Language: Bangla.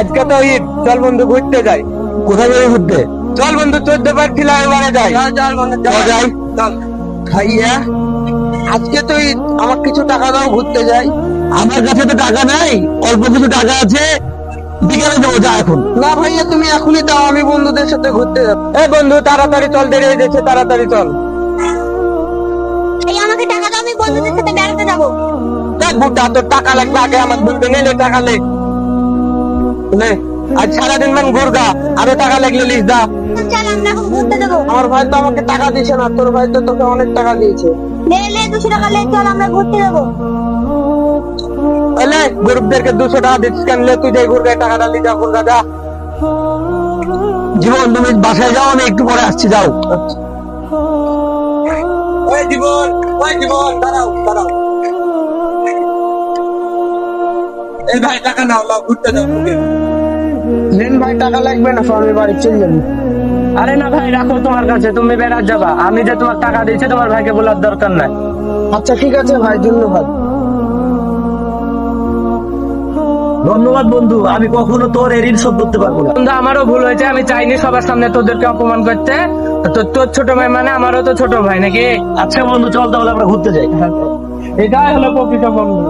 আজকে তো ঈদ চল বন্ধু ঘুরতে যাই। কোথায় যাবে ঘুরতে? চল বন্ধু চোদ্দ বার ছিল এবারে যাই। চল বন্ধু যাই। চল। ভাইয়া আজকে তো ঈদ, আমার কিছু টাকা দাও ঘুরতে যাই। আমার কাছে তো টাকা নাই অল্প কিছু টাকা আছে বিকালে দেবো যা এখন। না ভাইয়া তুমি এখনই দাও আমি বন্ধুদের সাথে ঘুরতে যাব। এ বন্ধু তাড়াতাড়ি চল দেরি হয়ে যাচ্ছে তাড়াতাড়ি চল। আমাকে টাকা দাও আমি বন্ধুদের সাথে বেড়াতে যাব। দেখ বুটা তোর টাকা লাগবে আগে আমার বলবে নে নে টাকা লে নে আজ সারাদিন মান ঘুরগা আরও টাকা লাগলে লিস দা। চল আমরা এখন ঘুরতে যাব আমার ভাই তো আমাকে টাকা দিছে না তোর ভাই তো তোকে অনেক টাকা দিয়েছে। লে লে দুশো টাকা লে চল আমরা ঘুরতে যাব এলে গরিবদেরকে দুশো টাকা দিচ্ছিস কেন লে তুই যাই ঘুরগা টাকাটা লি যা ঘুরগা যা। জীবন তুমি বাসায় যাও আমি একটু পরে আসছি যাও। ওই জীবন ওই জীবন দাঁড়াও দাঁড়াও। এই ভাই টাকা নাও লাও ঘুরতে যাও টাকা লাগবে না আমি বাড়ি চলে যাব। আরে না ভাই রাখো তোমার কাছে তুমি বেড়াত যাবা। আমি যে তোমার টাকা দিয়েছি তোমার ভাইকে বলার দরকার নাই। আচ্ছা ঠিক আছে ভাই ধন্যবাদ। ধন্যবাদ বন্ধু আমি কখনো তোর ঋণ শোধ করতে পারব না। বন্ধু আমারও ভুল হয়েছে আমি চাইনি সবার সামনে তোদেরকে অপমান করতে। তো তোর ছোট ভাই মানে আমারও তো ছোট ভাই নাকি? আচ্ছা বন্ধু চল তাহলে আমরা ঘুরতে যাই। এটাই হলো প্রকৃত বন্ধু।